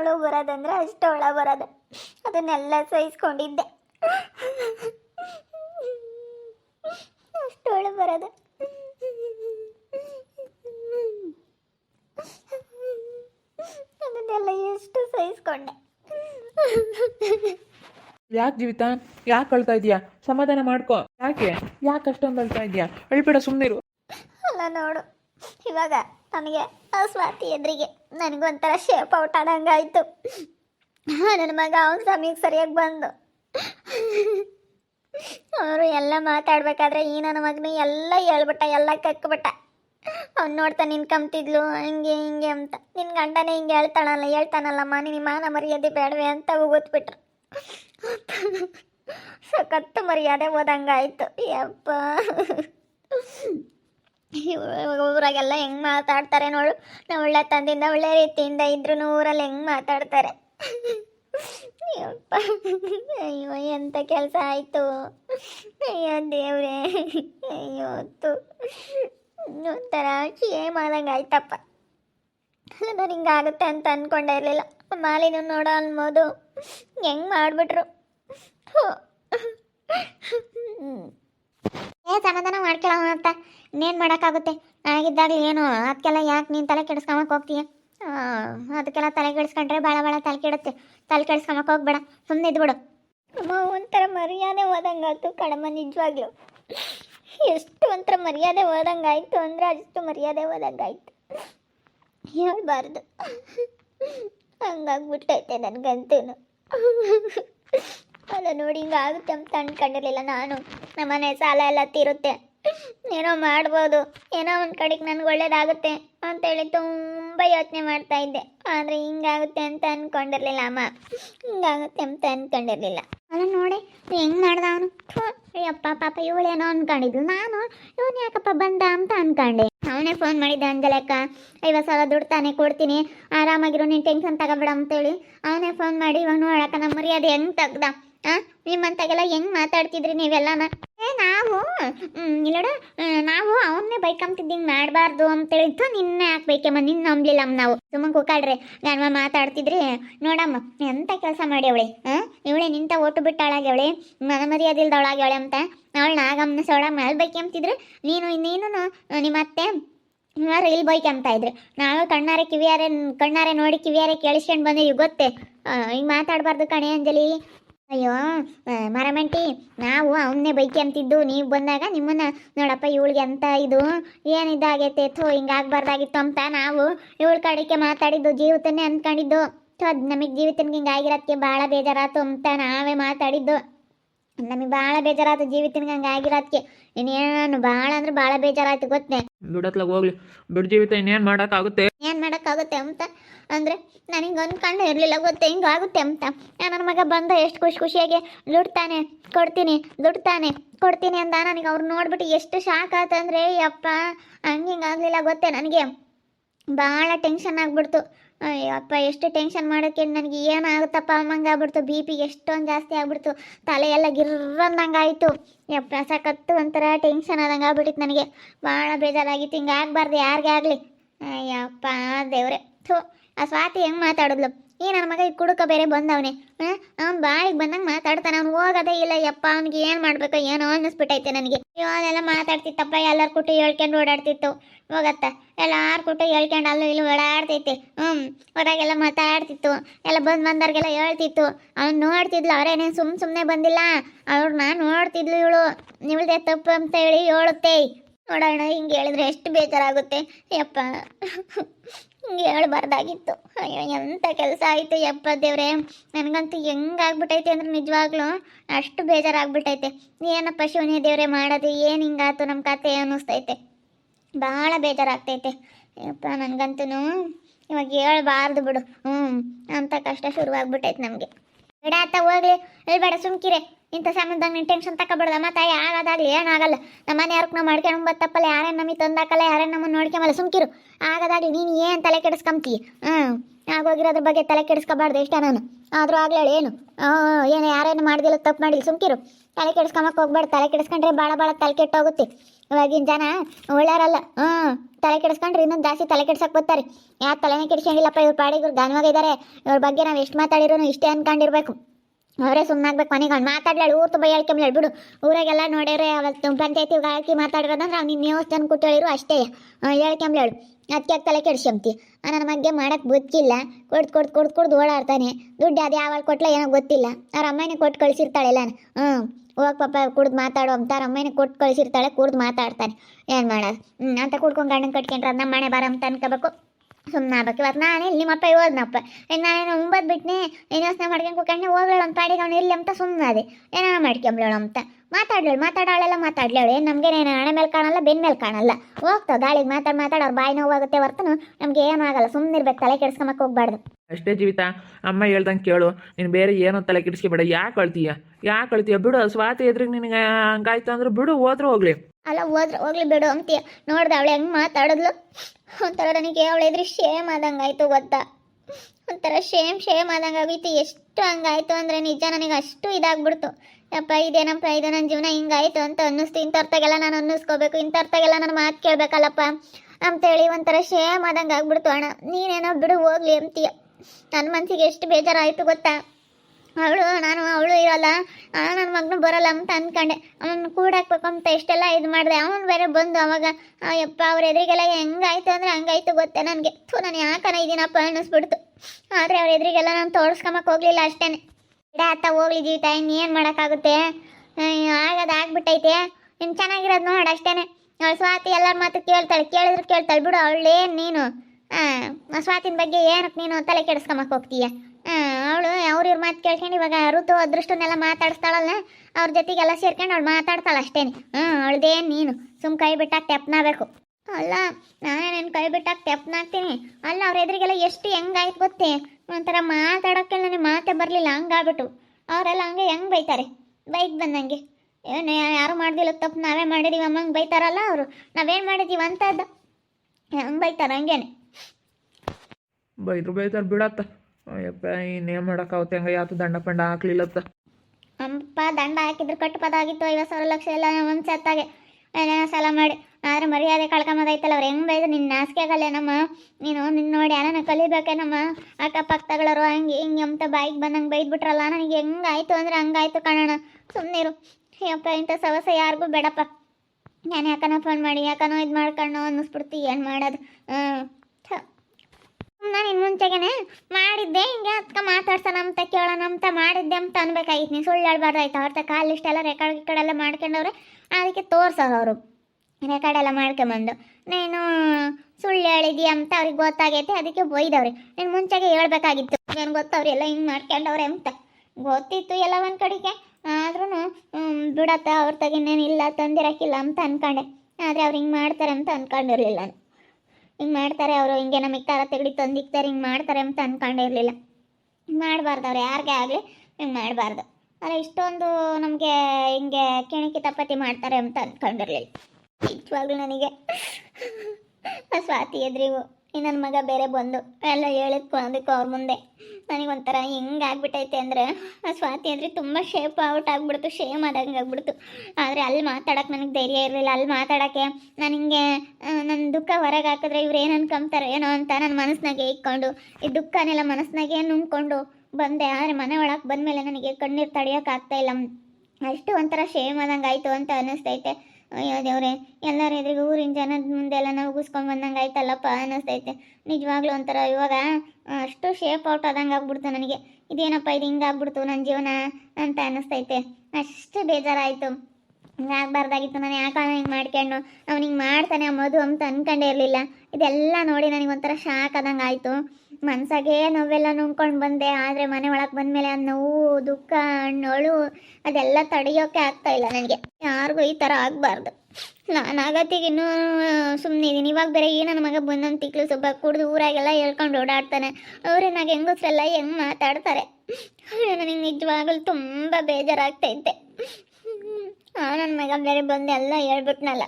ಅಳು ಬರೋದಂದ್ರೆ ಅಷ್ಟು ಒಳ ಬರೋದು. ಅದನ್ನೆಲ್ಲ ಸಹಿಸ್ಕೊಂಡಿದ್ದೆ. ಅಷ್ಟು ಒಳು ಬರೋದು. ಅದನ್ನೆಲ್ಲ ಎಷ್ಟು ಸಹಿಸ್ಕೊಂಡೆ. ಯಾಕೆ ಜೀವಿತ? ಯಾಕೆ ಅಳ್ತಾ ಇದೀಯಾ? ಸಮಾಧಾನ ಮಾಡ್ಕೊ. ಯಾಕೆ? ಯಾಕೆ ಅಷ್ಟೊಂದು ಅಳ್ತಾ ಇದೀಯಾ? ಅಳ್ಬೇಡ ಸುಮ್ಮನಿರು ಅಲ್ಲ ನೋಡು ಇವಾಗ ನನಗೆ ಆ ಸ್ವಾತಿ ಎದುರಿಗೆ ನನಗೊಂಥರ ಶೇಪ್ ಔಟ್ ಆದಂಗಾಯ್ತು. ನನ್ನ ಮಗ ಅವನ ಸಮಯಕ್ಕೆ ಸರಿಯಾಗಿ ಬಂದು. ಅವರು ಎಲ್ಲ ಮಾತಾಡ್ಬೇಕಾದ್ರೆ ಈ ನನ್ನ ಮಗನೇ ಎಲ್ಲ ಹೇಳ್ಬಿಟ್ಟ, ಎಲ್ಲ ಕಕ್ಬಿಟ್ಟ. ಅವ್ನು ನೋಡ್ತಾ ನಿನ್ ಕಮ್ತಿದ್ಲು ಹಿಂಗೆ ಹಿಂಗೆ ಅಂತ. ನಿನ್ನ ಗಂಡನೇ ಹಿಂಗೆ ಹೇಳ್ತಾನಲ್ಲ ಹೇಳ್ತಾನಲ್ಲಮ್ಮ, ನಿನ್ನ ಮಾನ ಮರ್ಯಾದೆ ಬೇಡವೆ ಅಂತ ಉಗುತ್ಬಿಟ್ರು. ಸಖತ್ತು ಮರ್ಯಾದೆ ಹೋದಂಗಾಯ್ತು. ಯಪ್ಪ ಊರಾಗೆಲ್ಲ ಹೆಂಗ್ ಮಾತಾಡ್ತಾರೆ ನೋಡು. ನಾವು ಒಳ್ಳೆ ತಂದಿಂದ ಒಳ್ಳೆ ರೀತಿಯಿಂದ ಇದ್ರು ಊರಲ್ಲಿ ಹೆಂಗ್ ಮಾತಾಡ್ತಾರೆ. ಅಯ್ಯೋ, ಎಂತ ಕೆಲಸ ಆಯ್ತು? ಅಯ್ಯೋ, ದೇವ್ರೆ. ಅಯ್ಯೋ ತು ಒಂಥರ ಏಮ್ ಆದಂಗೆ ಆಯ್ತಪ್ಪ. ನಾನು ಹಿಂಗಾಗುತ್ತೆ ಅಂತ ಅನ್ಕೊಂಡೇ ಇರಲಿಲ್ಲ. ಮಾಲಿನ ನೋಡೋ ಅನ್ಬೋದು. ಹೆಂಗ್ ಮಾಡಿಬಿಟ್ರು? ಏ, ಸಮಾಧಾನ ಮಾಡ್ಕೊಳ್ಳೋಣ ಅಂತ. ಇನ್ನೇನು ಮಾಡೋಕ್ಕಾಗುತ್ತೆ? ಆಗಿದ್ದಾಗಲಿ ಏನು ಅದಕ್ಕೆಲ್ಲ ಯಾಕೆ ನೀನು ತಲೆ ಕೆಡಿಸ್ಕೊಂಬಕ್ಕೆ ಹೋಗ್ತೀಯ? ಅದಕ್ಕೆಲ್ಲ ತಲೆ ಕೆಡಿಸ್ಕೊಂಡ್ರೆ ಭಾಳ ಭಾಳ ತಲೆ ಕೆಡುತ್ತೆ. ತಲೆ ಕೆಡಿಸ್ಕೊಂಬಕ್ಕೆ ಹೋಗ್ಬೇಡ. ಸುಮ್ಮನೆ ಇದ್ಬಿಡು. ಅಮ್ಮ, ಒಂಥರ ಮರ್ಯಾದೆ ಹೋದಂಗಾಯ್ತು ಕಣಮ್ಮ, ನಿಜವಾಗ್ಲು. ಎಷ್ಟು ಒಂಥರ ಮರ್ಯಾದೆ ಹೋದಂಗಾಯ್ತು ಅಂದರೆ ಅಷ್ಟು ಮರ್ಯಾದೆ ಹೋದಂಗಾಯ್ತು. ಹೇಳ್ಬಾರ್ದು. ಹಂಗಾಗ್ಬಿಟ್ಟೈತೆ ನನಗಂತೂ ಅಲ್ಲ ನೋಡಿ ಹಿಂಗಾಗುತ್ತೆ ಅಂತ ಅನ್ಕೊಂಡಿರ್ಲಿಲ್ಲ ನಾನು. ನಮ್ಮನೆ ಸಾಲ ಎಲ್ಲ ತೀರುತ್ತೆ. ಏನೋ ಮಾಡ್ಬೋದು. ಏನೋ ಒಂದು ಕಡೆಗೆ ನನಗೆ ಒಳ್ಳೇದಾಗುತ್ತೆ ಅಂತೇಳಿ ತುಂಬ ಯೋಚನೆ ಮಾಡ್ತಾ ಇದ್ದೆ. ಆದರೆ ಹಿಂಗಾಗುತ್ತೆ ಅಂತ ಅನ್ಕೊಂಡಿರ್ಲಿಲ್ಲ ಅಮ್ಮ. ಹಿಂಗಾಗುತ್ತೆ ಅಂತ ಅನ್ಕೊಂಡಿರ್ಲಿಲ್ಲ. ಅಲ್ಲ ನೋಡಿ ಹೆಂಗ್ ಮಾಡ್ದ ಅವನು? ಅಯ್ಯಪ್ಪ, ಪಾಪ ಇವಳೇನೋ ಅನ್ಕೊಂಡಿದ್ಲು. ನಾನು, ಇವನು ಯಾಕಪ್ಪ ಬಂದ ಅಂತ ಅನ್ಕೊಂಡೆ. ಅವನೇ ಫೋನ್ ಮಾಡಿದ್ದ ಅಂಜಲಕ್ಕ ಐವತ್ತು ಸಾವಿರ ದುಡ್ಡು ತಾನೇ ಕೊಡ್ತೀನಿ. ಆರಾಮಾಗಿರೋ, ನೀನು ಟೆನ್ಷನ್ ತಗೋಬೇಡ ಅಂತೇಳಿ. ಅವನೇ ಫೋನ್ ಮಾಡಿ, ಇವಾಗ ನೋಡಕ್ಕ ನಮ್ಮ ಮರ್ಯಾದೆ ಹೆಂಗ್ ತೆಗ್ದ? ನಿಮ್ಮಂತಾಗೆಲ್ಲ ಹೆಂಗ್ ಮಾತಾಡ್ತಿದ್ರಿ ನೀವೆಲ್ಲನ? ಏ, ನಾವು ಇಲ್ಲಡ ನಾವು ಅವನ್ನೇ ಬೈಕಂತಿದ್ದಿಂಗ್ ಮಾಡಬಾರ್ದು ಅಂತೇಳಿದ್ದು ನಿನ್ನೆ ಹಾಕ್ಬೇಕಮ್ಮ ನಿನ್ನ ನಂಬ್ಲಿಲ್ಲಮ್ಮ ನಾವು. ಸುಮ್ಮನೆ ಕೂಕಾಡ್ರಿ ನಾನು ಮಾತಾಡ್ತಿದ್ರಿ. ನೋಡಮ್ಮ, ಎಂತ ಕೆಲಸ ಮಾಡಿ ಅವಳಿ ಹಾಂ ಇವಳೆ ನಿಂತ ಓಟು ಬಿಟ್ಟಾಳಾಗ್ಯವಳೆ ಮನ ಮರ್ಯಾದಿಲ್ದವಳಾಗ್ಯವಳೆ ಅಂತ. ಅವಳು ನಾಗಮ್ಮನ ಸೋಳ ಬೈಕಂತಿದ್ರೆ ನೀನು ನೀನು ನಿಮ್ಮ ಅತ್ತೆ ಇಲ್ಲಿ ಬೈಕ್ ಅಂತ ಇದ್ರು ನಾವು ಕಣ್ಣಾರೆ ಕಿವಿಯಾರೆ, ಕಣ್ಣಾರೆ ನೋಡಿ ಕಿವಿಯಾರೆ ಕೇಳಿಸ್ಕೊಂಡು ಬಂದಿವಿ, ಗೊತ್ತೇ? ಹಿಂಗೆ ಮಾತಾಡಬಾರ್ದು ಕಣೆ ಅಂಜಲಿ. ಅಯ್ಯೋ ಮರಮಂಟಿ, ನಾವು ಅವನ್ನೇ ಬೈಕಿ ಅಂತಿದ್ದು. ನೀವು ಬಂದಾಗ ನಿಮ್ಮನ್ನ ನೋಡಪ್ಪ, ಇವಳಿಗೆ ಅಂತ ಇದು? ಏನಿದ್ದಾಗೈತೆ ಥೋ, ಹಿಂಗಾಗಬಾರ್ದಾಗಿತ್ತು ಅಂತ ನಾವು ಇವಳ ಕಡೆಗೆ ಮಾತಾಡಿದ್ದು, ಜೀವಿತನೇ ಅಂದ್ಕೊಂಡಿದ್ದು. ಅದು ನಮಗೆ ಜೀವಿತನ್ಗೆ ಹಿಂಗಾಗಿರೋದಕ್ಕೆ ಭಾಳ ಬೇಜಾರಾಯ್ತು ಅಂತ ನಾವೇ ಮಾತಾಡಿದ್ದು. ನಮಗೆ ಭಾಳ ಬೇಜಾರಾಯ್ತು ಜೀವಿ ಹಂಗೆ ಆಗಿರೋದಕ್ಕೆ ಇನ್ನೇನು ಬಹಳ ಅಂದ್ರೆ ಭಾಳ ಬೇಜಾರಾಯ್ತು ಗೊತ್ತೇ? ಬಿಡತ್ಲಾಗ ಹೋಗ್ಲಿ. ಬಿಡ್ ಜೀವಿತ ಇನ್ನೇನು ಮಾಡೋಕ್ಕಾಗುತ್ತೆ ಏನು ಆಗುತ್ತೆ ಅಂತ? ಅಂದ್ರೆ ನನಗೆ ಅನ್ಕೊಂಡು ಇರಲಿಲ್ಲ ಗೊತ್ತೆ? ಹಿಂಗಾಗುತ್ತೆ ಅಂತ. ನನ್ನ ಮಗ ಬಂದ ಎಷ್ಟು ಖುಷಿ ಖುಷಿಯಾಗಿ ಲುಡ್ತಾನೆ ತಾನೆ ಕೊಡ್ತೀನಿ ಲುಡ್ತಾನೆ ತಾನೆ ಕೊಡ್ತೀನಿ ಅಂತ ನನಗೆ ಅವ್ರು ನೋಡ್ಬಿಟ್ಟು ಎಷ್ಟು ಶಾಕ್ ಆತಂದ್ರೆ ಯಪ್ಪ ಹಂಗೆ ಹಿಂಗಾಗ್ಲಿಲ್ಲ ಗೊತ್ತೇ ನನಗೆ? ಭಾಳ ಟೆನ್ಷನ್ ಆಗ್ಬಿಡ್ತು. ಅಯ್ಯಪ್ಪ ಎಷ್ಟು ಟೆನ್ಷನ್ ಮಾಡೋಕ್ಕೆ ನನಗೆ ಏನಾಗುತ್ತಪ್ಪ ಅಮ್ಮಂಗೆ ಆಗ್ಬಿಡ್ತು ಬಿ ಪಿ ಎಷ್ಟೊಂದು ಜಾಸ್ತಿ ಆಗ್ಬಿಡ್ತು. ತಲೆ ಎಲ್ಲ ಗಿರ್ರಂದಂಗೆ ಆಯಿತು ಯಪ್ಪ ಸಾಕತ್ತು ಒಂಥರ ಟೆನ್ಷನ್ ಆದಂಗೆ ಆಗ್ಬಿಟ್ಟಿತ್ತು ನನಗೆ. ಭಾಳ ಬೇಜಾರಾಗಿತ್ತು. ಹಿಂಗೆ ಆಗಬಾರ್ದು, ಯಾರಿಗೇ ಆಗಲಿ. ಅಯ್ಯಪ್ಪ, ದೇವ್ರೆ. ಥೂ, ಆ ಸ್ವಾತಿ ಹೆಂಗೆ ಮಾತಾಡಿದ್ಲು? ಈ ನನ್ನ ಮಗ ಈ ಕುಡುಕ ಬೇರೆ ಬಂದವನೇ. ಅವ್ನು ಬಾಯಿಗೆ ಬಂದಂಗೆ ಮಾತಾಡ್ತಾನೆ. ಅವ್ನು ಹೋಗೋದೇ ಇಲ್ಲ. ಯಪ್ಪ, ಅವ್ನಿಗೆ ಏನು ಮಾಡಬೇಕು, ಏನೋ ಅನ್ನಿಸ್ಬಿಟ್ಟೈತೆ ನನಗೆ. ಇವಾಗೆಲ್ಲ ಮಾತಾಡ್ತಿತ್ತಪ್ಪ. ಎಲ್ಲರ ಕುಟ್ಟು ಹೇಳ್ಕೊಂಡು ಓಡಾಡ್ತಿತ್ತು. ಹೋಗತ್ತ. ಎಲ್ಲಾರು ಕುಟ್ಟು ಹೇಳ್ಕೊಂಡು ಅಲ್ಲೂ ಇಲ್ಲೂ ಓಡಾಡ್ತೈತೆ ಹ್ಞೂ ಹೊರಗೆಲ್ಲ ಮಾತಾಡ್ತಿತ್ತು. ಎಲ್ಲ ಬಂದು ಬಂದವ್ರಿಗೆಲ್ಲ ಹೇಳ್ತಿತ್ತು. ಅವ್ನು ನೋಡ್ತಿದ್ಲು ಅವರೇನೇ ಸುಮ್ಮ ಸುಮ್ಮನೆ ಬಂದಿಲ್ಲ. ಅವ್ರನ್ನ ನೋಡ್ತಿದ್ಲು ಇವಳು. ನಿಮ್ದೇ ತಪ್ಪು ಅಂತ ಹೇಳಿ ಹೇಳುತ್ತೆ. ನೋಡೋಣ, ಹಿಂಗೆ ಹೇಳಿದ್ರೆ ಎಷ್ಟು ಬೇಜಾರಾಗುತ್ತೆ. ಯಪ್ಪ. ಹೇಳ್ಬಾರ್ದಾಗಿತ್ತು. ಅಯ್ಯೋ ಎಂಥ ಕೆಲಸ ಆಯಿತು ಯಪ್ಪ ದೇವ್ರೆ. ನನಗಂತೂ ಹೆಂಗಾಗ್ಬಿಟ್ಟೈತೆ ಅಂದ್ರೆ ನಿಜವಾಗ್ಲೂ ಅಷ್ಟು ಬೇಜಾರಾಗ್ಬಿಟ್ಟೈತೆ. ಏನಪ್ಪ ಶಿವನೇ ದೇವ್ರೆ ಮಾಡೋದು, ಏನು ಹಿಂಗಾತು ನಮ್ಮ ಕತೆ ಅನ್ನಿಸ್ತೈತೆ. ಭಾಳ ಬೇಜಾರಾಗ್ತೈತೆ. ಯಪ್ಪ ನನಗಂತೂ ಇವಾಗ ಹೇಳ್ಬಾರ್ದು ಬಿಡು. ಹ್ಞೂ ಅಂತ ಕಷ್ಟ ಶುರುವಾಗ್ಬಿಟ್ಟೈತೆ ನಮಗೆ. ಬೇಡ ಆತ ಹೋಗ್ಲಿ. ಹೇಳ್ಬೇಡ, ಸುಮ್ಕಿರೆ. ಇಂಥ ಸಂಬಂಧದಾಗ ನೀನು ಟೆನ್ಷನ್ ತಗೊಬಿಡ್ದ ಮತ್ತೆ ಆಗೋದಾಗ್ಲಿ ಏನಾಗಲ್ಲ. ನಮ್ಮ ಮನೆ ಯಾರಕ್ಕೆ ನಾವು ಮಾಡ್ಕೊಂಡು ಬತ್ತಪ್ಪಲ್ಲ ಯಾರೇ ನಮಗೆ ತಂದಾಕಲ್ಲ, ಯಾರೇನು ನಮ್ಮನ್ನು ನೋಡ್ಕೊಂಬಲ್ಲ ಸುಮ್ಕಿರು. ಆಗದಾಗಲಿ ನೀನು ಏನು ತಲೆ ಕೆಡಿಸ್ಕೊಂತೀಯ ಹ್ಞೂ ಆಗೋಗಿರೋದ್ರ ಬಗ್ಗೆ ತಲೆ ಕೆಡಿಸ್ಕೋಬಾರ್ದು ಇಷ್ಟ ನಾನು ಆದರೂ ಆಗ್ಲೇಳ ಏನು ಏನು ಯಾರೇನು ಮಾಡಿದಿಲ್ಲ, ತಪ್ಪು ಮಾಡಿಲ್ಲ, ಸುಮ್ಕಿರು. ತಲೆ ಕೆಡಿಸ್ಕೊಂಬಕ್ಕೆ ಹೋಗ್ಬಾರ್ದು ತಲೆ ಕೆಡಿಸ್ಕೊಂಡ್ರೆ ಭಾಳ ಭಾಳ ತಲೆ ಕೆಟ್ಟೋಗುತ್ತೆ. ಇವಾಗಿನ ಜನ ಒಳ್ಳೆಯವರಲ್ಲ ಹ್ಞೂ ತಲೆ ಕೆಡಿಸ್ಕೊಂಡ್ರೆ ಇನ್ನೊಂದು ಜಾಸ್ತಿ ತಲೆ ಕೆಡ್ಸಕ್ಕೆ ಬರ್ತಾರೆ ಯಾರು ತಲೆನೇ ಕೆಡಿಸ್ಕೊಂಡಿಲ್ಲಪ್ಪ, ಇವ್ರ ಪಾಡಿಗೆ ಇವ್ರು ಇದ್ದಾರೆ ಇವ್ರ ಬಗ್ಗೆ ನಾವು ಎಷ್ಟು ಮಾತಾಡಿರೋನು ಇಷ್ಟೇ ಅನ್ಕೊಂಡಿರ್ಬೇಕು. ಅವರೇ ಸುಮ್ಮನಾಗ್ಬೇಕು ಮನೆಗೆ ಅವ್ನು ಮಾತಾಡ್ಲಾಳು, ಊರು ತುಂಬ ಹೇಳ್ಕೊಂಬ್ಲಾಳು. ಬಿಡು, ಊರಾಗೆಲ್ಲ ನೋಡ್ಯಾರೆ ಅವತ್ತು ಪಂಚಾಯತಿ ಹಾಕಿ ಮಾತಾಡಿರೋದಂದ್ರೆ ಅವ್ನು ನಿನ್ನ ದೇವಸ್ಥಾನ ಕೂತಳಿರು ಅಷ್ಟೇ ಹೇಳ್ಕೊಂಬ್ಲಾಳು. ಅದಕ್ಕೆ ತಲೆ ಕೆಡ್ಸ್ಕೊಂತಿ ನನ್ನ ಬಗ್ಗೆ ಮಾಡಕ್ಕೆ ಗೊತ್ತಿಲ್ಲ ಕೊಡ್ದು ಕೊಡ್ದು ಕೊಡ್ದು ಕೊಡ್ದು ಓಡಾಡ್ತಾನೆ. ದುಡ್ಡು ಅದು ಯಾವಾಗ ಕೊಟ್ಲ ಏನೋ ಗೊತ್ತಿಲ್ಲ. ಅವ್ರ ಅಮ್ಮನಿಗೆ ಕೊಟ್ಟು ಕಳಿಸಿರ್ತಾಳೆ ಎಲ್ಲ ಹ್ಞೂ ಹೋಗ್ ಪಾಪ ಕುಡ್ದು ಮಾತಾಡು ಅಂತ ಅವ್ರ ಅಮ್ಮನೇ ಕೊಟ್ಟು ಕಳಿಸಿರ್ತಾಳೆ, ಕುಡ್ದು ಮಾತಾಡ್ತಾನೆ. ಏನು ಮಾಡೋದು? ಹ್ಞೂ ಅಂತ ಕುಡ್ಕೊಂಡು ಗಂಡನ ಕಟ್ಕೊಂಡ್ರೆ ನಮ್ಮ ಮನೆ ಬಾರ ಅಂತ ಅನ್ಕೋಬೇಕು. ಸುಮ್ಮನೆ ಆಗ್ಬೇಕು ಇವತ್ತು ನಾನು ಇಲ್ಲಿ ನಿಮ್ಮಪ್ಪ ಹೋದ್ನಪ್ಪ ನಾನೇನು ಉಂಬದ್ ಬಿಟ್ನೆ ಏನು ಯೋಚನೆ ಮಾಡ್ಕೊಂಡು ಕುತ್ಕೊಂಡೆ ಹೋಗ್ಲೇಳು ಅಂತ ಪಾಡಿಗೆ ಅವ್ನು ಇರ್ಲಿ ಅಂತ ಸುಮ್ಮನೆ ಅದೇ. ಏನೋ ಮಾಡ್ಕೊಂಬ್ಲೇಳು ಅಂತ. ಮಾತಾಡ್ಲೇಳು ಮಾತಾಡೋಳೆಲ್ಲ ಮಾತಾಡ್ಲೇಳು. ಏನು ನಮಗೆ ಏನು ಹಣೆ ಮೇಲೆ ಕಾಣಲ್ಲ ಬೆನ್ನ ಮೇಲೆ ಕಾಣಲ್ಲ. ಹೋಗ್ತಾವ ಗಾಳಿಗೆ ಮಾತಾಡಿ ಮಾತಾಡಿ ಅವ್ರ ಬಾಯಿ ನೋವಾಗುತ್ತೆ ಹೊರ್ತನು. ನಮ್ಗೆ ಏನೂ ಆಗಲ್ಲ ಸುಮ್ಮನೆ ಇರ್ಬೇಕು ತಲೆ ಕೆಡ್ಸ್ಕೊಂಬಕ್ಕೆ ಹೋಗ್ಬಾರ್ದು. ಅಷ್ಟೇ ಜೀವಿತ ಅಮ್ಮ ಹೇಳ್ದಂಗೆ ಕೇಳು. ನೀನು ಬೇರೆ ಏನೋ ತಲೆ ಕೆಡಿಸ್ಕೊಬೇಡ. ಯಾಕೆ ಅಳ್ತೀಯ? ಯಾಕೆ ಅಳ್ತೀಯ? ಬಿಡು ಸ್ವಾತಿ ಎದ್ರಿಗೆ ನಿನಗೆ ಹಂಗಾಯ್ತು ಅಂದ್ರೆ ಬಿಡು ಹೋದ್ರೆ ಹೋಗ್ಲಿ. ಅಲ್ಲ ಹೋದ್ರೆ ಹೋಗ್ಲಿ ಬಿಡು ಅಂತೀಯ. ನೋಡ್ದೆ ಅವಳು ಹೆಂಗೆ ಮಾತಾಡಿದ್ಲು? ಒಂಥರ ನನಗೆ ಅವಳ ಎದುರು ಶೇಮ್ ಆದಂಗೆ ಆಯಿತು ಗೊತ್ತಾ? ಒಂಥರ ಶೇಮ್ ಶೇಮ್ ಆದಂಗೆ ಆಗೋಯ್ತು ಎಷ್ಟು ಹಂಗಾಯ್ತು ಅಂದರೆ ನಿಜ ನನಗೆ ಅಷ್ಟು ಇದಾಗ್ಬಿಡ್ತು. ಯಪ್ಪ, ಇದೇನಪ್ಪ, ಇದು ನನ್ನ ಜೀವನ, ಹಿಂಗಾಯ್ತು ಅಂತ ಅನ್ನಿಸ್ತು. ಇಂಥವ್ರ್ತಾಗೆಲ್ಲ ನಾನು ಅನ್ನಿಸ್ಕೋಬೇಕು. ಇಂಥವ್ರ್ತಾಗೆಲ್ಲ ನಾನು ಮಾತು ಕೇಳಬೇಕಲ್ಲಪ್ಪ. ಅಂತೇಳಿ ಒಂಥರ ಶೇಮ್ ಆದಂಗೆ ಆಗ್ಬಿಡ್ತು ಅಣ್ಣ. ನೀನೇನೋ ಬಿಡು, ಹೋಗ್ಲಿ ಅಂತೀಯ ನನ್ನ ಮನಸ್ಸಿಗೆ ಎಷ್ಟು ಬೇಜಾರಾಯಿತು ಗೊತ್ತಾ? ಅವಳು, ನಾನು ಅವಳು ಇರಲ್ಲ. ನನ್ನ ಮಗನು ಬರಲ್ಲ ಅಂತ ಅನ್ಕೊಂಡೆ. ಅವನು ಕೂಡಾಕ್ಬೇಕು ಅಂತ ಎಷ್ಟೆಲ್ಲ ಇದು ಮಾಡಿದೆ. ಅವನು ಬೇರೆ ಬಂದು ಅವಾಗ ಯಪ್ಪ, ಅವ್ರ ಎದುರಿಗೆಲ್ಲ ಹೆಂಗಾಯ್ತು ಅಂದರೆ ಹಂಗಾಯ್ತು ಗೊತ್ತೇ ನನಗೆ. ಥೂ, ನಾನು ಯಾಕನ ಇದೀನಪ್ಪ ಅನ್ನಿಸ್ಬಿಡ್ತು. ಆದರೆ ಅವ್ರ ಎದುರಿಗೆಲ್ಲ ನಾನು ತೋರಿಸ್ಕೊಂಬಕ್ಕೆ ಹೋಗಲಿಲ್ಲ ಅಷ್ಟೇ ಬಿಡ ಅತ್ತ ಹೋಗ್ಲಿ ಜೀವಿತ ಇನ್ನೇನು ಮಾಡೋಕ್ಕಾಗುತ್ತೆ? ಆಗದು ಆಗ್ಬಿಟ್ಟೈತೆ. ಇನ್ನು ಚೆನ್ನಾಗಿರೋದು ನೋಡಿ ಅಷ್ಟೇ ಅವಳು ಸ್ವಾತಿ ಎಲ್ಲರ ಮಾತು ಕೇಳ್ತಾಳೆ. ಕೇಳಿದ್ರು ಕೇಳ್ತಾಳೆ. ಬಿಡು, ಅವಳೇನು ನೀನು? ಹಾಂ ಸ್ವಾತಿನ ಬಗ್ಗೆ ಏನಕ್ಕೆ ನೀನು ತಲೆ ಕೆಡಿಸ್ಕೊಂಬಕ್ಕೆ ಹೋಗ್ತೀಯ? ಅವಳು ಅವ್ರ ಇವ್ರ ಮಾತು ಕೇಳ್ಕೊಂಡು ಇವಾಗ ಋತು ಅದೃಷ್ಟನೆಲ್ಲ ಮಾತಾಡಿಸ್ತಾಳಲ್ಲ, ಅವ್ರ ಜೊತೆಗೆಲ್ಲ ಸೇರ್ಕೊಂಡು ಅವಳು ಮಾತಾಡ್ತಾಳೆ ಅಷ್ಟೇನೆ. ಹ್ಞೂ ಅವಳ್ದೇನು ನೀನು. ಸುಮ್ ಕೈ ಬಿಟ್ಟಾಗ ಟೆಪ್ನಾಗಬೇಕು ಅಲ್ಲ ನಾನೇ ನನ್ನ ಕೈ ಬಿಟ್ಟಾಗ ಹಾಕ್ತೀನಿ ಅಲ್ಲ, ಅವ್ರ ಎದುರಿಗೆಲ್ಲ ಎಷ್ಟು ಹೆಂಗಾಯ್ತು ಗೊತ್ತೇ? ಒಂಥರ ಮಾತಾಡೋಕ್ಕೆ ನನಗೆ ಮಾತೇ ಬರಲಿಲ್ಲ, ಹಂಗಾಗ್ಬಿಟ್ಟು. ಅವರೆಲ್ಲ ಹಂಗೆ ಹೆಂಗೆ ಬೈತಾರೆ? ಬೈಕ್ ಬಂದಂಗೆ. ಏನು, ಯಾರು ಮಾಡಿದಿಲ್ಲ ತಪ್ಪು ನಾವೇ ಮಾಡಿದೀವಿ ಅಮ್ಮಂಗೆ ಬೈತಾರಲ್ಲ ಅವರು. ನಾವೇನು ಮಾಡಿದೀವಿ ಅಂತದ್ದು. ಹಂಗೆ ಬೈತಾರೆ ಹಂಗೇನೆ. ಬೈದ್ರು ಬೈತಾರೆ ಬಿಡತ್ತ. ಅಯ್ಯಪ್ಪ ಇನ್ನೇನು ಮಾಡೋಕ್ಕಾಗುತ್ತೆ ಹಂಗ ಯಾತು ದಂಡ ಪಂಡ ಹಾಕ್ಲಿಲ್ಲತ್ತ ಅಪ್ಪ, ದಂಡ ಹಾಕಿದ್ರು ಕಟ್ಟುಪದ ಆಗಿತ್ತು. ಐವತ್ತು ಸಾವಿರ ಲಕ್ಷ ಎಲ್ಲ ಒಂದು ಸತ್ತಾಗೆ. ಏನೇನೋ ಸಾಲ ಮಾಡಿ. ಆದ್ರೆ ಮರ್ಯಾದೆ ಕಳ್ಕೊಂಬೋದೈತಲ್ಲ ಅವ್ರು. ಹೆಂಗ್ ಬೈದು ನಿನ್ನ ನಾಸ್ಕೆ ಆಗಲ್ಲ ನಮ್ಮ, ನೀನು ನಿನ್ನ ನೋಡಿ ಯಾರನ್ನ ಕಲಿಬೇಕೇನಮ್ಮ ಅಕ್ಕಪಕ್ಕದಗಳರು ಹಂಗೆ ಹಿಂಗೆ ಅಂತ ಬಾಯಿಗೆ ಬಂದಂಗೆ ಬೈದ್ಬಿಟ್ರಲ್ಲ, ನನಗೆ ಹೆಂಗಾಯ್ತು ಅಂದ್ರೆ ಹಂಗಾಯ್ತು ಕಣೋಣ ಸುಮ್ಮನಿರು ಯಪ್ಪ, ಇಂಥ ಸವಸ ಯಾರಿಗೂ ಬೇಡಪ್ಪ. ನಾನು ಯಾಕನ ಫೋನ್ ಮಾಡಿ ಯಾಕನೋ ಇದು ಮಾಡ್ಕೊಂಡು ಅನ್ನಿಸ್ಬಿಡ್ತಿ. ಏನು ಮಾಡೋದು? ಹ್ಞೂ ನಾನು ಇನ್ನು ಮುಂಚೆಗೇನೆ ಮಾಡಿದ್ದೆ, ಹಿಂಗೆ ಅದಕ್ಕ ಮಾತಾಡ್ಸೋಣ ಅಂತ ಕೇಳೋಣ ಅಂತ ಮಾಡಿದ್ದೆ ಅಂತ ಅನ್ಬೇಕಾಗಿತ್ತು. ನೀನು ಸುಳ್ಳು ಹೇಳ್ಬಾರ್ದಾಯ್ತು ಅವ್ರ ಕಾಲ್ ಇಷ್ಟೆಲ್ಲ ರೆಕಾರ್ಡ್ ಗಿಕಾರ್ಡ್ ಎಲ್ಲ ಮಾಡ್ಕೊಂಡವ್ರೆ, ಅದಕ್ಕೆ ತೋರ್ಸೋರು ಅವರು. ರೆಕಾರ್ಡ್ ಎಲ್ಲ ಮಾಡ್ಕೊಂಬಂದು. ನೀನು ಸುಳ್ಳು ಹೇಳಿದಿ ಅಂತ ಅವ್ರಿಗೆ ಗೊತ್ತಾಗೈತೆ, ಅದಕ್ಕೆ ಬೈದವ್ರಿ ನೀನು ಮುಂಚೆಗೆ ಹೇಳ್ಬೇಕಾಗಿತ್ತು. ಏನು ಗೊತ್ತವ್ರಿ ಎಲ್ಲ ಹಿಂಗೆ ಮಾಡ್ಕೊಂಡವ್ರೆ ಅಂತ. ಗೊತ್ತಿತ್ತು ಎಲ್ಲ ಒಂದು ಕಡೆಗೆ. ಆದ್ರೂ ಬಿಡತ್ತ ಅವ್ರ ತಗಿನೇನಿಲ್ಲ ತಂದಿರಕ್ಕಿಲ್ಲ ಅಂತ ಅನ್ಕೊಂಡೆ. ಆದರೆ ಅವ್ರು ಹಿಂಗೆ ಮಾಡ್ತಾರೆ ಅಂತ ಅನ್ಕೊಂಡಿರಲಿಲ್ಲ ಹಿಂಗೆ ಮಾಡ್ತಾರೆ ಅವರು, ಹಿಂಗೆ ನಮಗೆ ತರ ತೆಗಡಿ ತಂದಿಕ್ತಾರೆ ಹಿಂಗೆ ಮಾಡ್ತಾರೆ ಅಂತ ಅನ್ಕೊಂಡಿರ್ಲಿಲ್ಲ ಮಾಡಬಾರ್ದು ಅವ್ರು, ಯಾರಿಗೆ ಆಗಲಿ ಹಿಂಗೆ ಮಾಡಬಾರ್ದು. ಆದರೆ ಇಷ್ಟೊಂದು ನಮಗೆ ಹಿಂಗೆ ಕೆಣಕಿ ತಪ್ಪತಿ ಮಾಡ್ತಾರೆ ಅಂತ ಅಂದ್ಕೊಂಡಿರಲಿಲ್ಲ ನಿಜವಾಗ್ಲೂ ನನಗೆ. ಸ್ವಾತಿ ಎದ್ರಿಗೂ. ಈ ನನ್ನ ಮಗ ಬೇರೆ ಬಂದು ಎಲ್ಲ ಹೇಳಿದ್ಕೊಳ್ಳೋದಕ್ಕೆ ಅವ್ರ ಮುಂದೆ. ನನಗೊಂಥರ ಹೆಂಗೆ ಆಗ್ಬಿಟ್ಟೈತೆ ಅಂದರೆ, ಆ ಸ್ವಾತಿ ಅಂದರೆ ತುಂಬ ಶೇಪ್ ಔಟ್ ಆಗ್ಬಿಡ್ತು ಶೇಮ್ ಆದಂಗೆ ಆಗ್ಬಿಡ್ತು. ಆದರೆ ಅಲ್ಲಿ ಮಾತಾಡೋಕೆ ನನಗೆ ಧೈರ್ಯ ಇರಲಿಲ್ಲ. ಅಲ್ಲಿ ಮಾತಾಡೋಕ್ಕೆ ನಾನು ಹಿಂಗೆ ನನ್ನ ದುಃಖ ಹೊರಗೆ ಹಾಕಿದ್ರೆ ಇವ್ರು ಏನು ಅನ್ಕೊಂತಾರೆ ಏನೋ ಅಂತ ನನ್ನ ಮನಸ್ಸಿನಾಗೆ ಇಕ್ಕೊಂಡು, ಈ ದುಃಖನೆಲ್ಲ ಮನಸ್ಸಿನಾಗೆ ನುಂಗ್ಕೊಂಡು ಬಂದೆ. ಆದರೆ ಮನೆ ಒಳಗೆ ಬಂದಮೇಲೆ ನನಗೆ ಕಣ್ಣೀರು ತಡೆಯೋಕ್ಕಾಗ್ತಾ ಇಲ್ಲ. ಅಷ್ಟು ಒಂಥರ ಶೇಮ್ ಆದಂಗೆ ಆಯಿತು ಅಂತ ಅನ್ನಿಸ್ತೈತೆ. ಅಯ್ಯೋ ದೇವ್ರೆ, ಎಲ್ಲರ ಎದುರಿಗೆ ಊರಿನ ಜನದ ಮುಂದೆ ಎಲ್ಲ ನಾವು ಉಗಿಸ್ಕೊಂಡು ಬಂದಂಗೆ ಆಯ್ತಲ್ಲಪ್ಪ ಅನ್ನಿಸ್ತೈತೆ. ನಿಜವಾಗ್ಲೂ ಒಂಥರ ಇವಾಗ ಅಷ್ಟು ಶೇಪ್ ಔಟ್ ಆದಂಗೆ ಆಗ್ಬಿಡ್ತು ನನಗೆ. ಇದೇನಪ್ಪ, ಇದು ಹಿಂಗೆ ಆಗ್ಬಿಡ್ತು ನನ್ನ ಜೀವನ ಅಂತ ಅನ್ನಿಸ್ತೈತೆ. ಅಷ್ಟು ಬೇಜಾರಾಯಿತು. ಹಿಂಗಾಗಬಾರ್ದಾಗಿತ್ತು ನಾನು ಯಾಕೆ ಹಿಂಗೆ ಮಾಡ್ಕೊಂಡು ಅವ್ನು ಮಾಡ್ತಾನೆ ಮಧು ಅಂತ ಅನ್ಕೊಂಡೇ ಇರಲಿಲ್ಲ. ಇದೆಲ್ಲ ನೋಡಿ ನನಗೆ ಒಂಥರ ಶಾಕ್ ಆದಂಗೆ ಆಯಿತು. ಮನ್ಸಾಗೆ ನೋವೆಲ್ಲ ನುಂಗ್ಕೊಂಡು ಬಂದೆ, ಆದರೆ ಮನೆ ಒಳಗೆ ಬಂದಮೇಲೆ ಆ ನೋವು, ದುಃಖ, ನೋಳು ಅದೆಲ್ಲ ತಡೆಯೋಕೆ ಆಗ್ತಾ ಇಲ್ಲ ನನಗೆ. ಯಾರಿಗೂ ಈ ಥರ ಆಗಬಾರ್ದು. ನಾನು ಆಗತ್ತಿಗೆ ಇನ್ನೂ ಸುಮ್ಮನೆ ಇದ್ದೀನಿ ಇವಾಗ ಬೇರೆ ಈ ನನ್ನ ಮಗ ಬಂದೊಂದು ತಿಕ್ಲು ಸ್ವಲ್ಪ ಕುಡ್ದು ಊರಾಗೆಲ್ಲ ಹೇಳ್ಕೊಂಡು ಓಡಾಡ್ತಾನೆ. ಅವ್ರೇನಾಗ ಹೆಂಗಸ್ರೆಲ್ಲ ಹೆಂಗೆ ಮಾತಾಡ್ತಾರೆ. ನನಗೆ ನಿಜವಾಗಲೂ ತುಂಬ ಬೇಜಾರಾಗ್ತೈತೆ ಆ ನನ್ನ ಮಗ ಬೇರೆ ಬಂದು, ಎಲ್ಲ ಹೇಳ್ಬಿಟ್ನಲ್ಲ.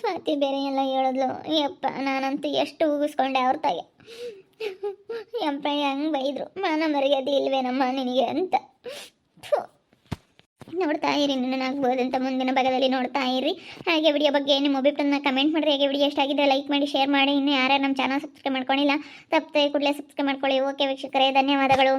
ಸ್ವಾತಿ ಬೇರೆ ಎಲ್ಲ ಹೇಳಿದ್ಲು. ಯಪ್ಪ, ನಾನಂತೂ ಎಷ್ಟು ಉಗಿಸ್ಕೊಂಡೆ ಅವ್ರ ತಾಗೆ ಯಪ್ಪ, ಹೆಂಗೆ ಬೈದ್ರು. ಮಾನ ಮರ್ಯಾದೆ ಇಲ್ವೇನಮ್ಮ ನಿನಗೆ ಅಂತ. ನೋಡ್ತಾ ಇರಿ ಅಂತ ಮುಂದಿನ ಭಾಗದಲ್ಲಿ ನೋಡ್ತಾ ಇರಿ. ಹಾಗೆ ವಿಡಿಯೋ ಬಗ್ಗೆ ನಿಮ್ಮ ಅಭಿಪ್ರಾಯನ ಕಮೆಂಟ್ ಮಾಡಿರಿ. ಹಾಗೆ ವಿಡಿಯೋ ಇಷ್ಟ ಆಗಿದ್ರೆ ಲೈಕ್ ಮಾಡಿ ಶೇರ್ ಮಾಡಿ. ಇನ್ನು ಯಾರ್ಯಾರು ನಮ್ಮ ಚಾನಲ್ ಸಬ್ಸ್ಕ್ರೈಬ್ ಮಾಡ್ಕೊಂಡಿಲ್ಲ, ತಪ್ಪದೆ ಕೂಡಲೇ ಸಬ್ಸ್ಕ್ರೈಬ್ ಮಾಡ್ಕೊಳ್ಳಿ. ಓಕೆ ವೀಕ್ಷಕರೇ, ಧನ್ಯವಾದಗಳು.